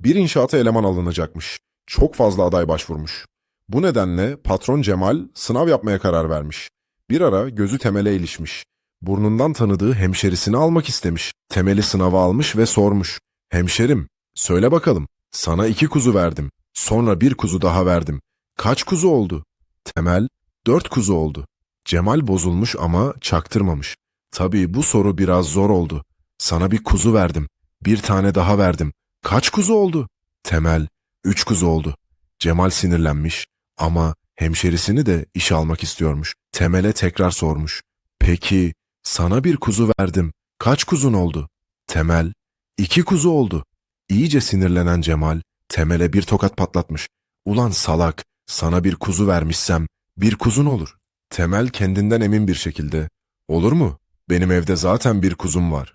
Bir inşaata eleman alınacakmış. Çok fazla aday başvurmuş. Bu nedenle patron Cemal sınav yapmaya karar vermiş. Bir ara gözü Temel'e ilişmiş. Burnundan tanıdığı hemşerisini almak istemiş. Temel'i sınava almış ve sormuş. Hemşerim, söyle bakalım. Sana iki kuzu verdim. Sonra bir kuzu daha verdim. Kaç kuzu oldu? Temel, dört kuzu oldu. Cemal bozulmuş ama çaktırmamış. Tabii bu soru biraz zor oldu. Sana bir kuzu verdim. Bir tane daha verdim. Kaç kuzu oldu? Temel, üç kuzu oldu. Cemal sinirlenmiş ama hemşerisini de iş almak istiyormuş. Temel'e tekrar sormuş. Peki, sana bir kuzu verdim. Kaç kuzun oldu? Temel, iki kuzu oldu. İyice sinirlenen Cemal, Temel'e bir tokat patlatmış. Ulan salak, sana bir kuzu vermişsem bir kuzun olur. Temel kendinden emin bir şekilde, olur mu? Benim evde zaten bir kuzum var.